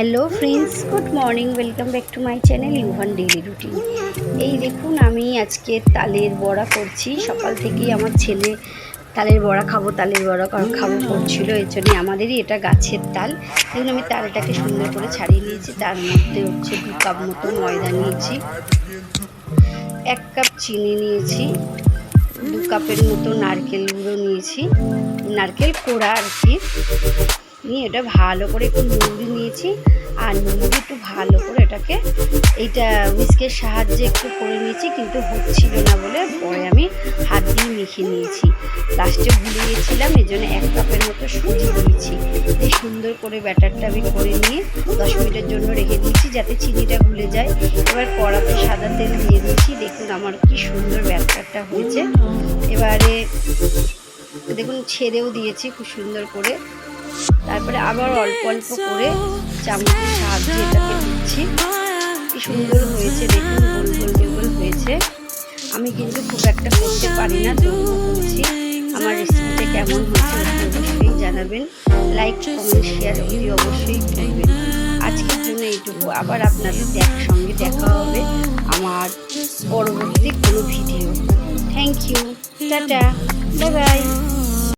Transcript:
Hello friends good morning welcome back to my channel Yuvan daily routine এই দেখুন, আমি আজকে তালের বড়া করছি। সকাল থেকেই আমার ছেলে তালের বড়া খাব, তালের বড়া খাব করছিল। এর জন্য আমাদেরই এটা গাছের তাল। দেখুন, আমি তালটাকে সুন্দর করে ছাড়িয়ে নিয়েছি। তার মধ্যে হচ্ছে দু কাপ মতো ময়দা নিয়েছি। এক কাপ চিনি নিয়েছি। দু কাপের মতো নারকেল গুঁড়ো নিয়েছি। নারকেল কোড়া আর কি। নিয়ে এটা ভালো করে একটু নুন নিয়েছি। আর নুন দিয়ে একটু ভালো করে এটাকে এইটা উইস্কের সাহায্যে একটু করে নিয়েছি, কিন্তু হচ্ছিল না বলে পরে আমি হাত দিয়ে মেখে নিয়েছি। লাস্টে ভুলে গিয়েছিলাম এই জন্য এক কাপের মতো সুজি দিয়েছি। এই সুন্দর করে ব্যাটারটা আমি করে নিয়ে দশ মিনিটের জন্য রেখে দিয়েছি যাতে চিনিটা ভুলে যায়। এবার কড়াতে সাদা তেল দিয়ে দিয়েছি দেখুন আমার কি সুন্দর ব্যাটারটা হয়েছে। এবারে দেখুন, ছেড়েও দিয়েছি খুব সুন্দর করে। তারপরে আবার অল্প অল্প করে চামচের সাহায্যে এটাকে দিচ্ছি। কি সুন্দর হয়েছে, দেখুন, গোল গোল গোল হয়েছে। আমি কিন্তু খুব একটা করতে পারি না আমার রেসিপিটা কেমন হয়েছে অবশ্যই জানাবেন। লাইক কমেন্ট শেয়ার অতি অবশ্যই করবেন। আজকের জন্য এইটুকু। আবার আপনাদের দেখ, সঙ্গে দেখা হবে আমার পরবর্তী কোনো video thank you tata. Bye bye